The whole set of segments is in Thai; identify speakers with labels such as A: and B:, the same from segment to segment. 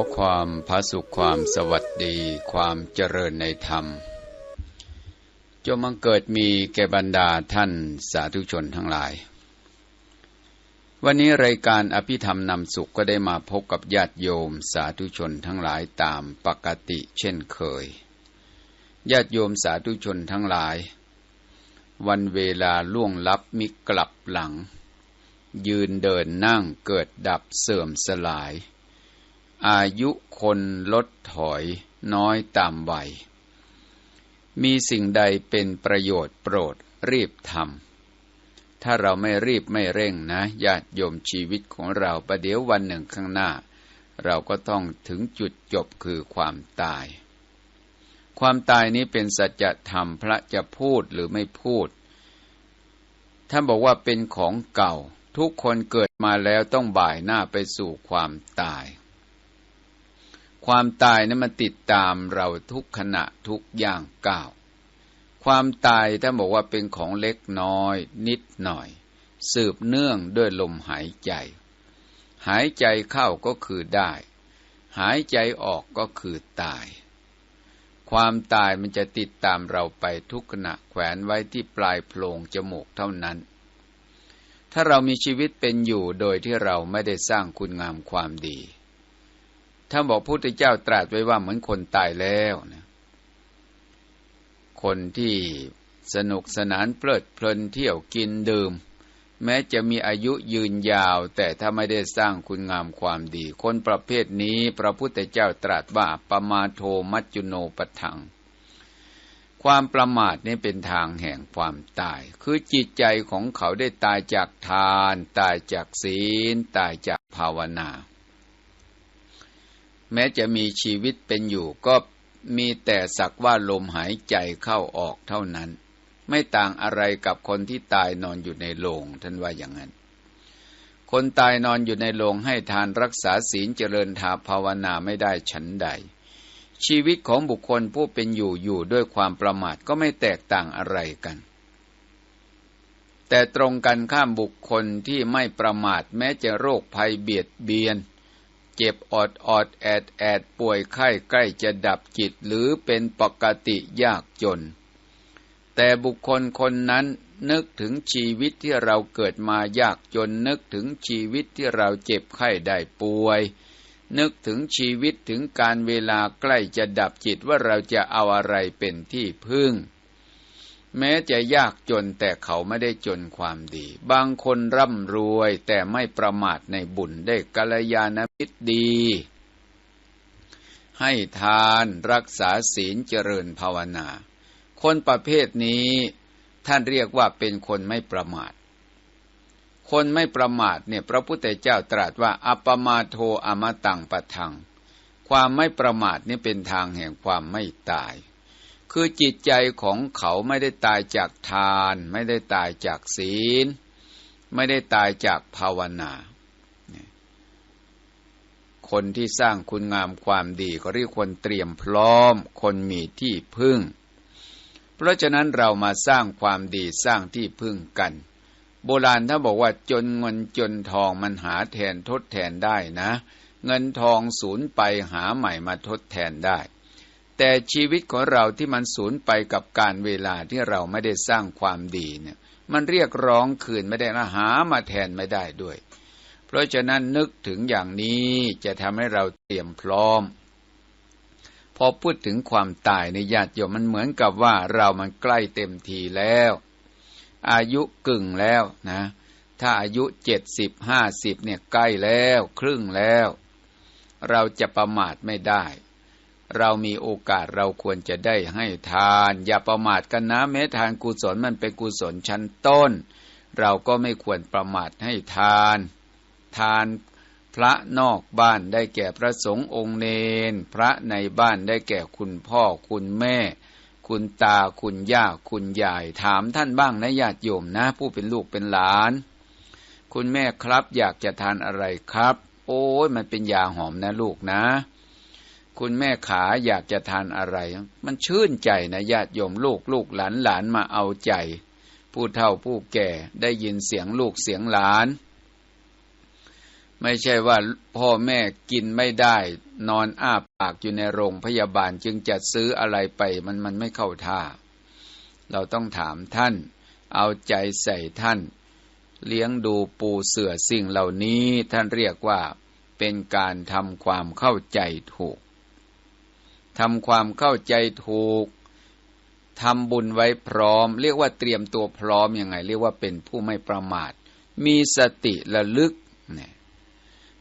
A: ขอความพระสุขความสวัสดีความเจริญในธรรม จงมังเกิดมีแก่บรรดาท่านสาธุชนทั้งหลาย วันนี้รายการอภิธรรมนำสุขก็ได้มาพบกับญาติโยมสาธุชนทั้งหลายตามปกติเช่นเคย ญาติโยมสาธุชนทั้งหลาย วันเวลาล่วงลับมิกลับหลัง ยืนเดินนั่งเกิดดับเสื่อมสลาย อายุคนลดถอยน้อยตามวัย มีสิ่งใดเป็นประโยชน์โปรดรีบทำ ถ้าเราไม่รีบไม่เร่งนะญาติโยมชีวิตของเราประเดี๋ยววันหนึ่งข้างหน้า เราก็ต้องถึงจุดจบคือความตาย ความตายนี้เป็นสัจธรรมพระจะพูดหรือไม่พูด ท่านบอกว่าเป็นของเก่า ทุกคนเกิดมาแล้วต้องบ่ายหน้าไปสู่ความตาย ความตายนั้นมันติดตามเราทุกขณะทุกอย่างก้าว ความตายถ้าบอกว่าเป็นของเล็กน้อย นิดหน่อย สืบเนื่องด้วยลมหายใจ หายใจเข้าก็คือได้ หายใจออกก็คือตาย ความตายมันจะติดตามเราไปทุกขณะแขวนไว้ที่ปลายโพรงจมูกเท่านั้น ถ้าเรามีชีวิตเป็นอยู่โดยที่เราไม่ได้สร้างคุณงามความดี ถ้าบอกพุทธเจ้าตรัสไว้ว่าเหมือนคนตายแล้วนะคนที่สนุกสนานเพลิดเพลินเที่ยวกินดื่ม แม้จะมีอายุยืนยาว แต่ถ้าไม่ได้สร้างคุณงามความดี คนประเภทนี้พระพุทธเจ้าตรัสว่าปมาโทมัจจุโนปทัง ความประมาทนี่เป็นทางแห่งความตาย คือจิตใจของเขาได้ตายจากทาน ตายจากศีล ตายจากภาวนา แม้จะมีชีวิตเป็นอยู่ก็มีแต่สักว่าลมหายใจเข้าออกเท่านั้น ไม่ต่างอะไรกับคนที่ตายนอนอยู่ในโลงท่านว่าอย่างนั้น คนตายนอนอยู่ในโลงให้ทานรักษาศีลเจริญทาภาวนาไม่ได้ฉันใด ชีวิตของบุคคลผู้เป็นอยู่อยู่ด้วยความประมาทก็ไม่แตกต่างอะไรกัน แต่ตรงกันข้ามบุคคลที่ไม่ประมาทแม้จะโรคภัยเบียดเบียน เจ็บอดอดแอดแอดป่วยไข้ใกล้จะดับจิตหรือเป็นปกติยากจน แต่บุคคลคนนั้นนึกถึงชีวิตที่เราเกิดมายากจนนึกถึงชีวิตที่เราเจ็บไข้ได้ป่วย นึกถึงชีวิตถึงการเวลาใกล้จะดับจิตว่าเราจะเอาอะไรเป็นที่พึ่ง แม้จะยากจนแต่เขาไม่ได้จนความดี บางคนร่ำรวยแต่ไม่ประมาทในบุญได้กัลยาณมิตรดี ให้ทานรักษาศีลเจริญภาวนา คนประเภทนี้ท่านเรียกว่าเป็นคนไม่ประมาท คนไม่ประมาทเนี่ยพระพุทธเจ้าตรัสว่าอัปมาโทอมตังปะทัง ความไม่ประมาทนี่เป็นทางแห่งความไม่ตาย คือจิตใจของเขาไม่ได้ตายจากทาน ไม่ได้ตายจากศีล ไม่ได้ตายจากภาวนา คนที่สร้างคุณงามความดีก็เรียกคนเตรียมพร้อม คนมีที่พึ่ง เพราะฉะนั้นเรามาสร้างความดีสร้างที่พึ่งกัน โบราณถ้าบอกว่าจนเงินจนทองมันหาแทนทดแทนได้นะ เงินทองสูญไปหาใหม่มาทดแทนได้ แต่ชีวิตของเราที่มันสูญไปกับการเวลาที่เราไม่ได้สร้างความดีเนี่ย มันเรียกร้องคืนไม่ได้นะหามาแทนไม่ได้ด้วย เพราะฉะนั้นนึกถึงอย่างนี้จะทำให้เราเตรียมพร้อม พอพูดถึงความตายในญาติโยมมันเหมือนกับว่าเรามันใกล้เต็มทีแล้ว อายุกึ่งแล้วนะ ถ้าอายุเจ็ดสิบห้าสิบเนี่ยใกล้แล้ว ครึ่งแล้ว เราจะประมาทไม่ได้ เรามีโอกาสเราควรจะได้ให้ทาน อย่าประมาทกันนะแม้ทานกุศลมันเป็นกุศลชั้นต้น เราก็ไม่ควรประมาทให้ทาน ทานพระนอกบ้านได้แก่พระสงฆ์องค์เนน พระในบ้านได้แก่คุณพ่อคุณแม่ คุณตาคุณย่าคุณยายถามท่านบ้างนะญาติโยมนะ ผู้เป็นลูกเป็นหลาน คุณแม่ครับอยากจะทานอะไรครับ โอ้ยมันเป็นยาหอมนะลูกนะ คุณแม่ขาอยากจะทานอะไร มันชื่นใจนะญาติโยมลูกลูกหลานหลานมาเอาใจ ผู้เฒ่าผู้แก่ได้ยินเสียงลูกเสียงหลาน ไม่ใช่ว่าพ่อแม่กินไม่ได้ นอนอ้าปากอยู่ในโรงพยาบาลจึงจะซื้ออะไรไปมันมันไม่เข้าท่า เราต้องถามท่าน เอาใจใส่ท่าน เลี้ยงดูปูเสือสิ่งเหล่านี้ท่านเรียกว่าเป็นการทำความเข้าใจถูก ทำความเข้าใจถูกทำบุญไว้พร้อม เรียกว่าเตรียมตัวพร้อมยังไง เรียกว่าเป็นผู้ไม่ประมาท มีสติระลึกเนี่ย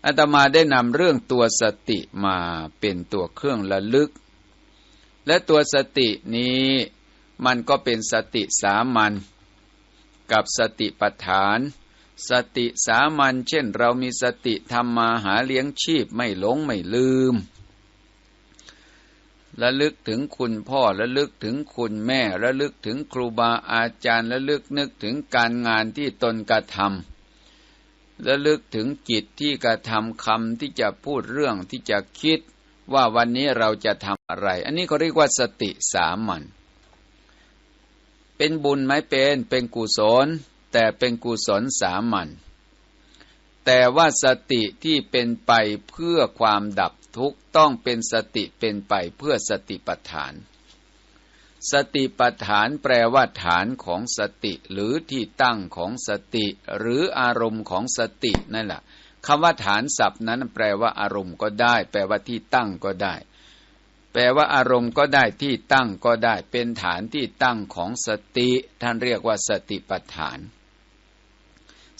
A: อาตมาได้นำเรื่องตัวสติมาเป็นตัวเครื่องระลึก และตัวสตินี้มันก็เป็นสติสามัญกับสติปัฏฐาน สติสามัญเช่น เรามีสติทำมาหาเลี้ยงชีพไม่หลงไม่ลืม ระลึกถึงคุณพ่อระลึกถึงคุณแม่ระลึกถึงครูบาอาจารย์ระลึกนึกถึงการงานที่ตนกระทำระลึกถึงจิตที่กระทำคำที่จะพูดเรื่องที่จะคิดว่าวันนี้เราจะทำอะไร อันนี้เขาเรียกว่าสติสามัญเป็นบุญไหมเป็นเป็นกุศล แต่เป็นกุศลสามัญ แต่ว่าสติที่เป็นไปเพื่อความดับทุกต้องเป็นสติเป็นไปเพื่อสติปัฏฐาน สติปัฏฐานแปลว่าฐานของสติหรือที่ตั้งของสติหรืออารมณ์ของสตินั่นแหละคำว่าฐานศัพท์นั้นแปลว่าอารมณ์ก็ได้ แปลว่าที่ตั้งก็ได้ แปลว่าอารมณ์ก็ได้ที่ตั้งก็ได้ เป็นฐานที่ตั้งของสติ ท่านเรียกว่าสติปัฏฐาน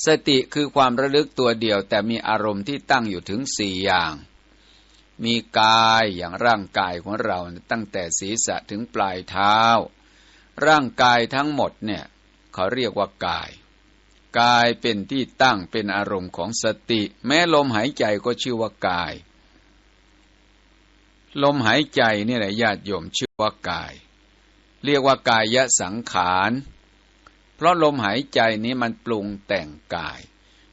A: สติคือความระลึกตัวเดียวแต่มีอารมณ์ที่ตั้งอยู่ถึงสี่อย่าง มีกายอย่างร่างกายของเราตั้งแต่ศีรษะถึงปลายเท้า ร่างกายทั้งหมดเนี่ยเขาเรียกว่ากาย กายเป็นที่ตั้งเป็นอารมณ์ของสติ แม้ลมหายใจก็ชื่อว่ากาย ลมหายใจนี่แหละญาติโยมชื่อว่ากาย เรียกว่ากายสังขาร เพราะลมหายใจนี้มันปรุงแต่งกาย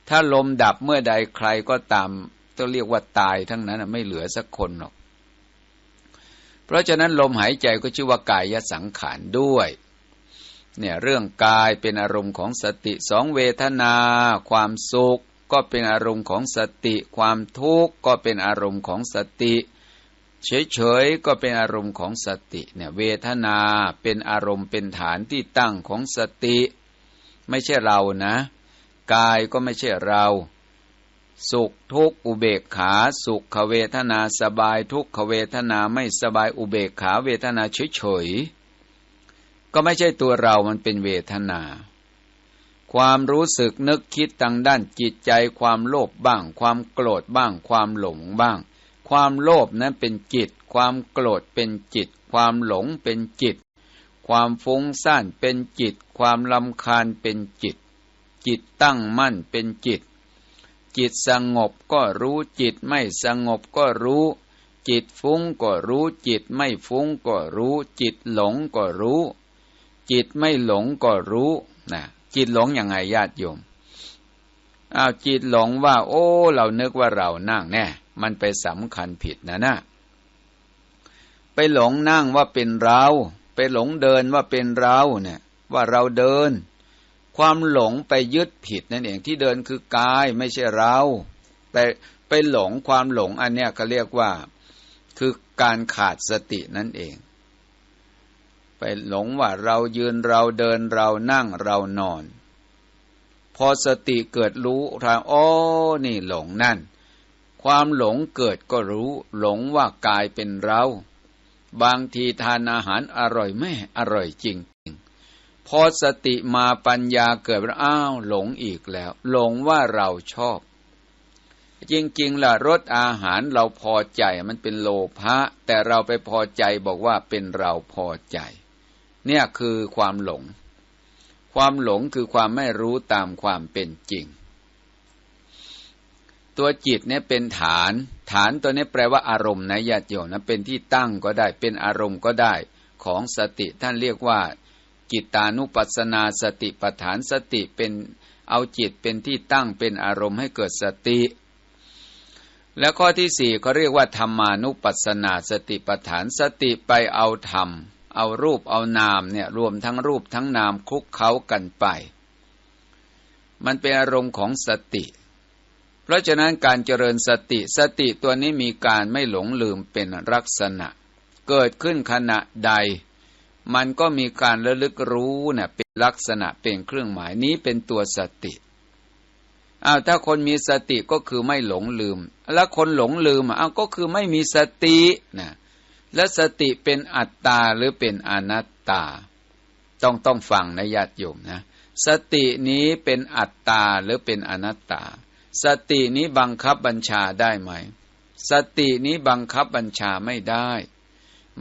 A: ถ้าลมดับเมื่อใดใครก็ตามต้องเรียกว่าตายทั้งนั้นไม่เหลือสักคนหรอก เพราะฉะนั้นลมหายใจก็ชื่อว่ากายสังขารด้วยเนี่ยเรื่องกายเป็นอารมณ์ของสติสองเวทนา ความสุข ก็เป็นอารมณ์ของสติ ความทุกข์ก็เป็นอารมณ์ของสติ เฉยๆก็เป็นอารมณ์ของสติเนี่ยเวทนาเป็นอารมณ์เป็นฐานที่ตั้งของสติ ไม่ใช่เรานะ กายก็ไม่ใช่เรา สุขทุกอุเบกขา สุขเวทนาสบายทุกขเวทนาไม่สบายอุเบกขาเวทนาเฉยๆก็ไม่ใช่ตัวเรามันเป็นเวทนา ความรู้สึกนึกคิดทางด้านจิตใจความโลภบ้าง ความโกรธบ้าง ความหลงบ้าง ความโลภนั้นเป็นจิต ความโกรธเป็นจิต ความหลงเป็นจิต ความฟุ้งซ่านเป็นจิต ความลำคาญเป็นจิต จิตตั้งมั่นเป็นจิต จิตสงบก็รู้จิตไม่สงบก็รู้ จิตฟุ้งก็รู้จิตไม่ฟุ้งก็รู้ จิตหลงก็รู้ จิตไม่หลงก็รู้นะจิตหลงยังไงญาติโยมอ้าวจิตหลงว่า โอ้ เรานึกว่าเรานั่งแน่ มันไปสำคัญผิดนะนะไปหลงนั่งว่าเป็นเรา ไปหลงเดินว่าเป็นเราเนี่ย ว่าเราเดิน ความหลงไปยึดผิดนั่นเองที่เดินคือกายไม่ใช่เราไปไปหลงความหลงอันเนี้ยเขาเรียกว่าคือการขาดสตินั่นเอง ไปหลงว่าเรายืนเราเดินเรานั่งเรานอน พอสติเกิดรู้ทางอ๋อนี่หลงนั่น ความหลงเกิดก็รู้ หลงว่ากายเป็นเรา บางทีทานอาหารอร่อยแม่อร่อยจริง พอสติมาปัญญาเกิดอ้าวหลงอีกแล้ว หลงว่าเราชอบ จริงๆล่ะรสอาหารเราพอใจมันเป็นโลภะแต่เราไปพอใจบอกว่าเป็นเราพอใจ เนี่ยคือความหลง ความหลงคือความไม่รู้ตามความเป็นจริง ตัวจิตเนี่ยเป็นฐาน ฐานตัวนี้แปลว่าอารมณ์นะญาติโยมนะเป็นที่ตั้งก็ได้ เป็นอารมณ์ก็ได้ ของสติท่านเรียกว่าจิตานุปัสนาสติปฐานสติเป็นเอาจิตเป็นที่ตั้งเป็นอารมณ์ให้เกิดสติ แล้วข้อที่สี่เขาเรียกว่าธรรมานุปัสนาสติปฐานสติไปเอาธรรม เอารูปเอานามเนี่ยรวมทั้งรูปทั้งนามคุกเขากันไป มันเป็นอารมณ์ของสติ เพราะฉะนั้นการเจริญสติสติตัวนี้มีการไม่หลงลืมเป็นลักษณะ เกิดขึ้นขณะใด มันก็มีการระลึกรู้เนะ่ยเป็นลักษณะเป็นเครื่องหมายนี้เป็นตัวสติอ้าวถ้าคนมีสติก็คือไม่หลงลืม แล้วคนหลงลืมอ้าวก็คือไม่มีสตินะและสติเป็นอัตตาหรือเป็นอนัตตา ต้องต้องฟังนะญาติโยมนะสตินี้เป็นอัตตาหรือเป็นอนัตตา สตินี้บังคับบัญชาได้ไหม สตินี้บังคับบัญชาไม่ได้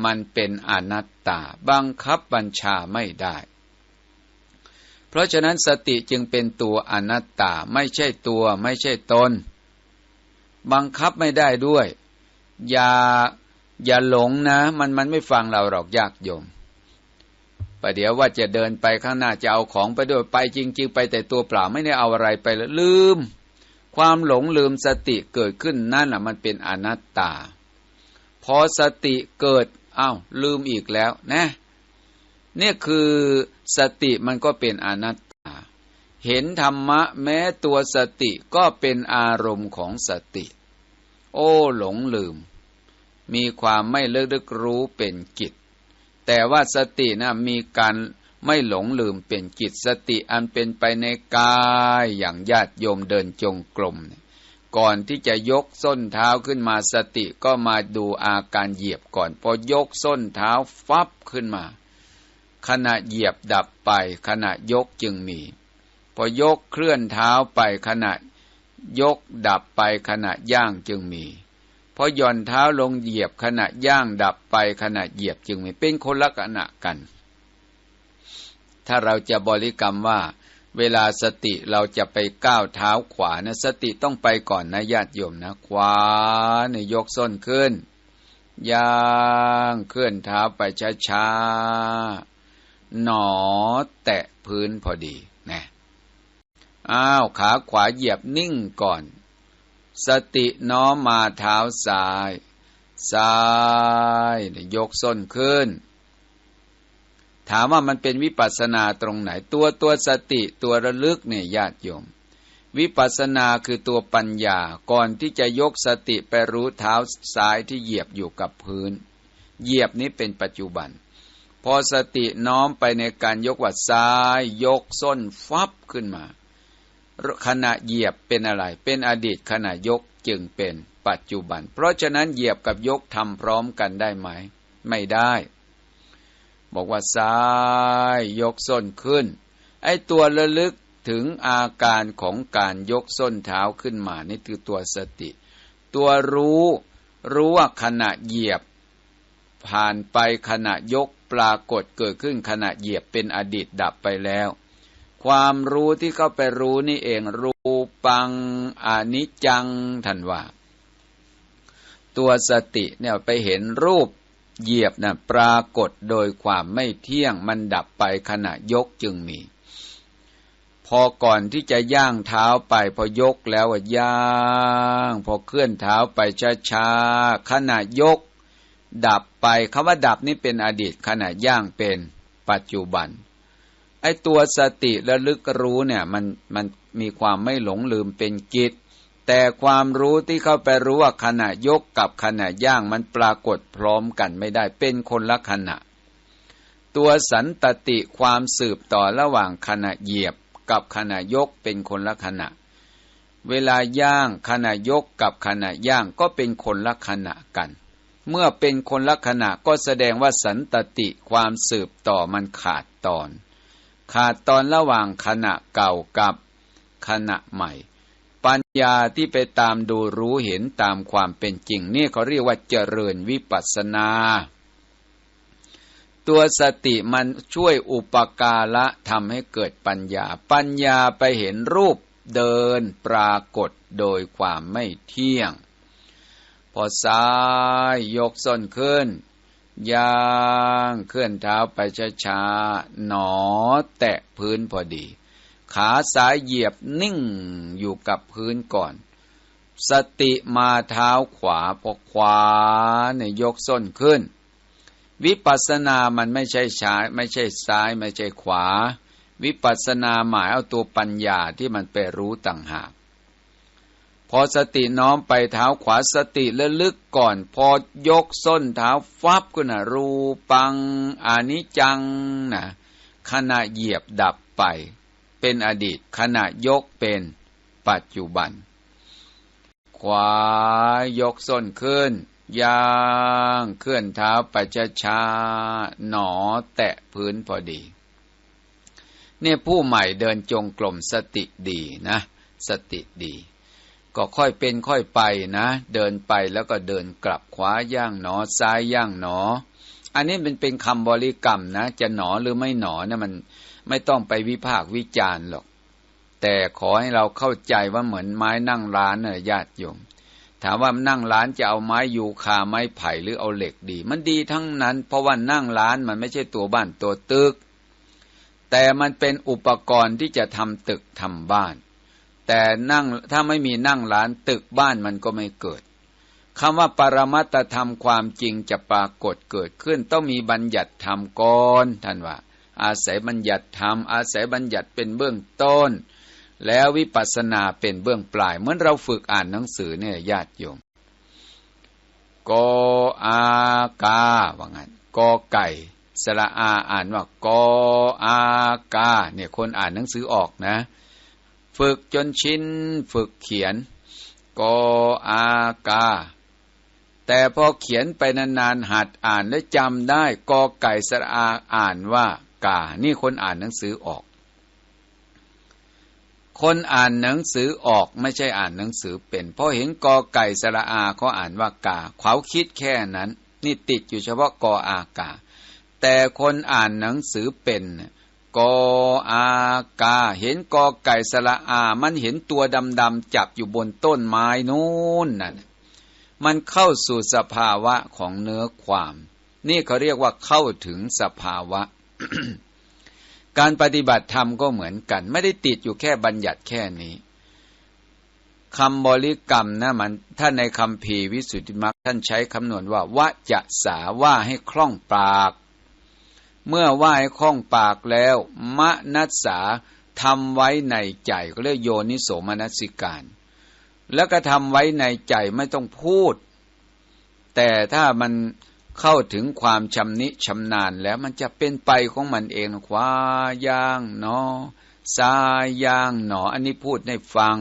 A: มันเป็นอนัตตา บังคับบัญชาไม่ได้ เพราะฉะนั้นสติจึงเป็นตัวอนัตตาไม่ใช่ตัวไม่ใช่ตน บังคับไม่ได้ด้วย อย่าอย่าหลงนะ มันมันไม่ฟังเราหรอกยากโยมประเดี๋ยวว่าจะเดินไปข้างหน้าจะเอาของไปด้วยไปจริง ๆ ไปแต่ตัวเปล่าไม่ได้เอาอะไรไปลืม ความหลงลืมสติเกิดขึ้นนั่นแหละมันเป็นอนัตตา พอสติเกิดอา้าวลืมอีกแล้วนะเนี่ยคือสติมันก็เป็นอนัตตา เห็นธรรมะแม้ตัวสติก็เป็นอารมณ์ของสติ โอ้หลงลืม มีความไม่เลิกลึกรู้เป็นกิจ แต่ว่าสตินะมีการ ไม่หลงลืมเป็นกิจสติอันเป็นไปในกายอย่างญาติโยมเดินจงกรมก่อนที่จะยกส้นเท้าขึ้นมาสติก็มาดูอาการเหยียบก่อน พอยกส้นเท้าฟับขึ้นมา ขณะเหยียบดับไป ขณะยกจึงมี พอยกเคลื่อนเท้าไปขณะยกดับไปขณะย่างจึงมีพอย่อนเท้าลงเหยียบขณะย่างดับไปขณะเหยียบจึงมีเป็นคนละขณะกัน ถ้าเราจะบริกรรมว่า เวลาสติเราจะไปก้าวเท้าขวานะสติต้องไปก่อนนะญาติโยมนะ ขวาเนี่ยยกส้นขึ้นย่างเคลื่อนเท้าไปช้าๆ หนอแตะพื้นพอดีนะอ้าวขาขวาเหยียบนิ่งก่อน สติน้อมมาเท้าซ้าย ซ้าย ยกส้นขึ้น ถามว่ามันเป็นวิปัสนาตรงไหน ตัวตัวสติตัวระลึกเนี่ยญาติโยม วิปัสนาคือตัวปัญญาก่อนที่จะยกสติไปรู้เท้าซ้ายที่เหยียบอยู่กับพื้น เหยียบนี้เป็นปัจจุบัน พอสติน้อมไปในการยกวัดซ้าย ยกส้นฟับขึ้นมา ขณะเหยียบเป็นอะไร เป็นอดีตขณะยกจึงเป็นปัจจุบัน เพราะฉะนั้นเหยียบกับยกทำพร้อมกันได้ไหม ไม่ได้ บอกว่าซ้ายยกส้นขึ้น ไอ้ตัวระลึกถึงอาการของการยกส้นเท้าขึ้นมา นี่คือตัวสติ ตัวรู้รู้ว่าขณะเหยียบ ผ่านไปขณะยกปรากฏเกิดขึ้นขณะเหยียบเป็นอดีตดับไปแล้ว ความรู้ที่เข้าไปรู้นี่เอง รูปังอนิจจังทันว่า ตัวสติเนี่ยไปเห็นรูป เหยียบนะ่ะปรากฏโดยความไม่เที่ยงมันดับไปขณะยกจึงมี พอก่อนที่จะย่างเท้าไป พอยกแล้วย่าง พอเคลื่อนเท้าไปช้าๆขณะยก ดับไปคำว่าดับนี่เป็นอดีตขณะย่างเป็นปัจจุบันไอ้ตัวสติระลึกรู้เนี่ยมันมันมีความไม่หลงลืมเป็นกิจ แต่ความรู้ที่เข้าไปรู้ว่าขณะยกกับขณะย่างมันปรากฏพร้อมกันไม่ได้เป็นคนละขณะ ตัวสันตติความสืบต่อระหว่างขณะเหยียบกับขณะยกเป็นคนละขณะ เวลาย่างขณะยกกับขณะย่างก็เป็นคนละขณะกัน เมื่อเป็นคนละขณะก็แสดงว่าสันตติความสืบต่อมันขาดตอน ขาดตอนระหว่างขณะเก่ากับขณะใหม่ ปัญญาที่ไปตามดูรู้เห็นตามความเป็นจริงนี่เขาเรียกว่าเจริญวิปัสนา ตัวสติมันช่วยอุปการะทำให้เกิดปัญญา ปัญญาไปเห็นรูปเดินปรากฏโดยความไม่เที่ยง พอซ้ายยกส้นขึ้นย่างเคลื่อนเท้าไปช้าๆ หนอแตะพื้นพอดี ขาซ้ายเหยียบนิ่งอยู่กับพื้นก่อน สติมาเท้าขวาพอขวาเนี่ยยกส้นขึ้น วิปัสสนามันไม่ใช่ช้าไม่ใช่ซ้ายไม่ใช่ขวา วิปัสสนาหมายเอาตัวปัญญาที่มันไปรู้ต่างหาก พอสติน้อมไปเท้าขวาสติระลึกก่อน พอยกส้นเท้าฟับก็นะรูปังอานิจังนะขณะเหยียบดับไป เป็นอดีต ขณะยกเป็นปัจจุบัน ขวายกส้นขึ้น ย่างเคลื่อนเท้าไปช้าๆหนอแตะพื้นพอดี เนี่ยผู้ใหม่เดินจงกรมสติดีนะ สติดี ก็ค่อยเป็นค่อยไปนะ เดินไปแล้วก็เดินกลับขวาย่างหนอซ้ายย่างหนอ อันนี้เป็นเป็นคำบริกรรมนะ จะหนอหรือไม่หนอนะมัน ต้องไปวิพากวิจารณ์หรอก แต่ขอให้เราเข้าใจว่าเหมือนไม้นั่งร้านน่ะญาติโยม ถามว่านั่งร้านจะเอาไม้ยูคาไม้ไผ่หรือเอาเหล็กดี มันดีทั้งนั้น เพราะว่านั่งร้านมันไม่ใช่ตัวบ้านตัวตึก แต่มันเป็นอุปกรณ์ที่จะทำตึกทำบ้าน แต่นั่งถ้าไม่มีนั่งร้านตึกบ้านมันก็ไม่เกิดคำว่าปรมัตธรรมความจริงจะปรากฏเกิดขึ้น ต้องมีบัญญัติธรรมก่อนท่านว่า อาศัยบัญญัติธรรม อาศัยบัญญัติเป็นเบื้องต้น แล้ววิปัสสนาเป็นเบื้องปลาย เหมือนเราฝึกอ่านหนังสือเนี่ยญาติโยมกอากาว่างั้นกอไก่สระอาอ่านว่ากออากาเนี่ยคนอ่านหนังสือออกนะ ฝึกจนชินฝึกเขียนกออากา แต่พอเขียนไปนานๆหัดอ่านและจำได้กอไก่สระอาอ่านว่า กา นี่คนอ่านหนังสือออก คนอ่านหนังสือออกไม่ใช่อ่านหนังสือเป็นเพราะเห็นกอไก่สระอาเขาอ่านว่ากาเขาคิดแค่นั้น นี่ติดอยู่เฉพาะกออากา แต่คนอ่านหนังสือเป็นกออากา เห็นกอไก่สระอา มันเห็นตัวดำๆจับอยู่บนต้นไม้นู้นนั่นมันเข้าสู่สภาวะของเนื้อความ นี่เขาเรียกว่าเข้าถึงสภาวะ การปฏิบัติธรรมก็เหมือนกัน ไม่ได้ติดอยู่แค่บัญญัติแค่นี้คำบริกรรมนะมันท่านในคำพีวิสุทธิมรรคท่านใช้คำนวณว่าวะจะสาว่าให้คล่องปาก เมื่อว่าให้คล่องปากแล้ว มะนัสสาทำไว้ในใจก็เรียกโยนิโสมนัสิการ แล้วก็ทำไว้ในใจไม่ต้องพูด แต่ถ้ามัน เข้าถึงความชำนิชำนาญแล้วมันจะเป็นไปของมันเองขวาย่างหนอซ้ายย่างหนอ อันนี้พูดให้ฟัง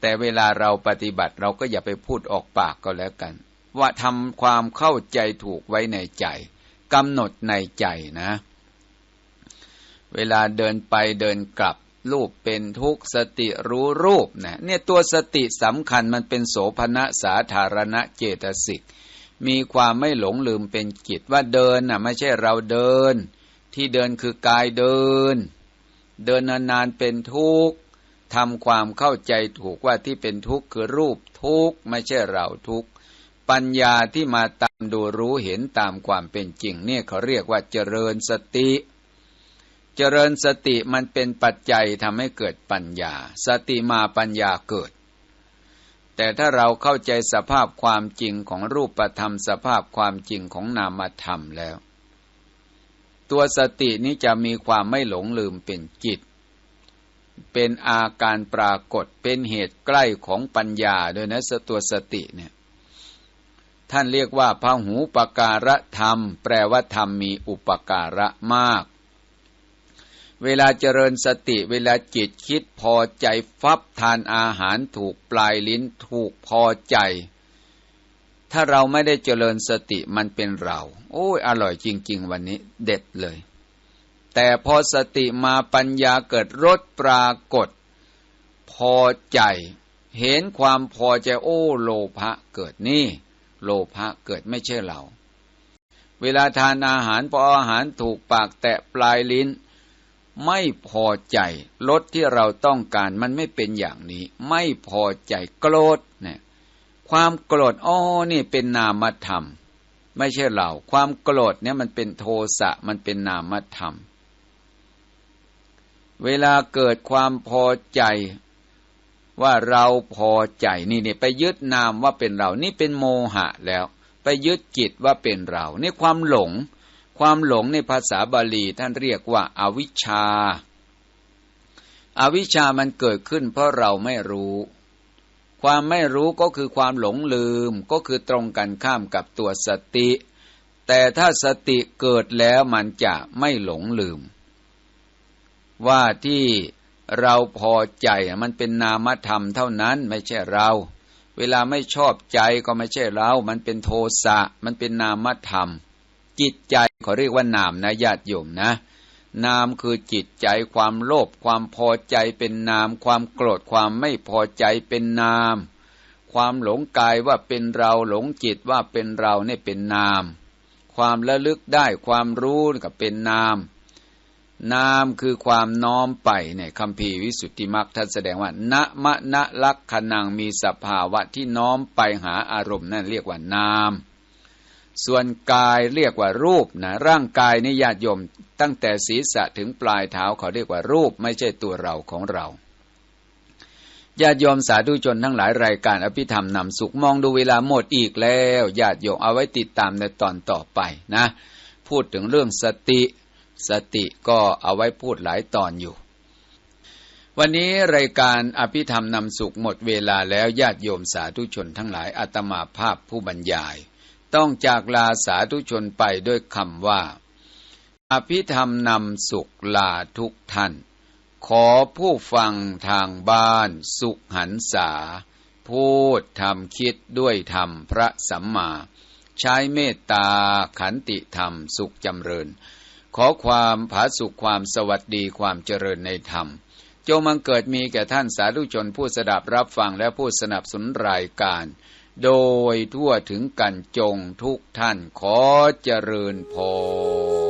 A: แต่เวลาเราปฏิบัติเราก็อย่าไปพูดออกปากก็แล้วกัน ว่าทำความเข้าใจถูกไว้ในใจกำหนดในใจนะ เวลาเดินไปเดินกลับรูปเป็นทุกสติรู้รูปนะเนี่ยตัวสติสำคัญมันเป็นโสภณะสาธารณะเจตสิก มีความไม่หลงลืมเป็นจิตว่าเดินน่ะไม่ใช่เราเดิน ที่เดินคือกายเดิน เดินนานๆเป็นทุกข์ทำความเข้าใจถูกว่าที่เป็นทุกข์คือรูปทุกข์ไม่ใช่เราทุกข์ปัญญาที่มาตามดูรู้เห็นตามความเป็นจริงเนี่ยเขาเรียกว่าเจริญสติ เจริญสติมันเป็นปัจจัยทำให้เกิดปัญญา สติมาปัญญาเกิด แต่ถ้าเราเข้าใจสภาพความจริงของรูปธรรมสภาพความจริงของนามธรรมแล้ว ตัวสตินี้จะมีความไม่หลงลืมเป็นจิต เป็นอาการปรากฏเป็นเหตุใกล้ของปัญญาโดยนะสตัวสติเนี่ยท่านเรียกว่าพหูปการะธรรม แปลว่าธรรมมีอุปการะมาก เวลาเจริญสติเวลาจิตคิดพอใจฟับทานอาหารถูกปลายลิ้นถูกพอใจ ถ้าเราไม่ได้เจริญสติมันเป็นเรา โอ้ยอร่อยจริง ๆ วันนี้เด็ดเลย แต่พอสติมาปัญญาเกิดรสปรากฏ พอใจ เห็นความพอใจโอ้โลภะเกิดนี่ โลภะเกิดไม่ใช่เรา เวลาทานอาหารพออาหารถูกปากแตะปลายลิ้น ไม่พอใจรสที่เราต้องการมันไม่เป็นอย่างนี้ ไม่พอใจโกรธเนี่ยความโกรธอ๋อนี่เป็นนามธรรม ไม่ใช่เรา ความโกรธเนี่ยมันเป็นโทสะมันเป็นนามธรรม เวลาเกิดความพอใจว่าเราพอใจนี่เนี่ยไปยึดนามว่าเป็นเรา นี่เป็นโมหะแล้ว ไปยึดจิตว่าเป็นเรา นี่ความหลง ความหลงในภาษาบาลีท่านเรียกว่าอาวิชชาอาวิชชามันเกิดขึ้นเพราะเราไม่รู้ ความไม่รู้ก็คือความหลงลืมก็คือตรงกันข้ามกับตัวสติ แต่ถ้าสติเกิดแล้วมันจะไม่หลงลืม ว่าที่เราพอใจมันเป็นนามธรรมเท่านั้นไม่ใช่เรา เวลาไม่ชอบใจก็ไม่ใช่เรา มันเป็นโทสะ มันเป็นนามธรรม จิตใจเขาเรียกว่านามนะญาติโยมนะ นามคือจิตใจความโลภความพอใจเป็นนาม ความโกรธความไม่พอใจเป็นนาม ความหลงกายว่าเป็นเราหลงจิตว่าเป็นเราเนี่ยเป็นนาม ความระลึกได้ความรู้ก็เป็นนาม นามคือความน้อมไปในคำพีวิสุทธิมรรคท่านแสดงว่าณมะณลักขณังมีสภาวะที่น้อมไปหาอารมณ์นั่นเรียกว่านาม ส่วนกายเรียกว่ารูปนะร่างกายนี่ญาติโยมตั้งแต่ศีรษะถึงปลายเท้าเขาเรียกว่ารูปไม่ใช่ตัวเราของเราญาติโยมสาธุชนทั้งหลายรายการอภิธรรมนำสุขมองดูเวลาหมดอีกแล้วญาติโยมเอาไว้ติดตามในตอนต่อไปนะ พูดถึงเรื่องสติ สติก็เอาไว้พูดหลายตอนอยู่ วันนี้รายการอภิธรรมนำสุขหมดเวลาแล้วญาติโยมสาธุชนทั้งหลายอาตมาภาพผู้บรรยาย ต้องจากลาสาธุชนไปด้วยคำว่า อภิธรรมนำสุขลาทุกท่าน ขอผู้ฟังทางบ้านสุขหันษา พูดทำคิดด้วยธรรมพระสัมมา ใช้เมตตาขันติธรรมสุขจำเริญ ขอความผาสุขความสวัสดีความเจริญในธรรมจงมังเกิดมีแก่ท่านสาธุชนผู้สดับรับฟังและผู้สนับสนุนรายการ โดยทั่วถึงกันจงทุกท่านขอเจริญพร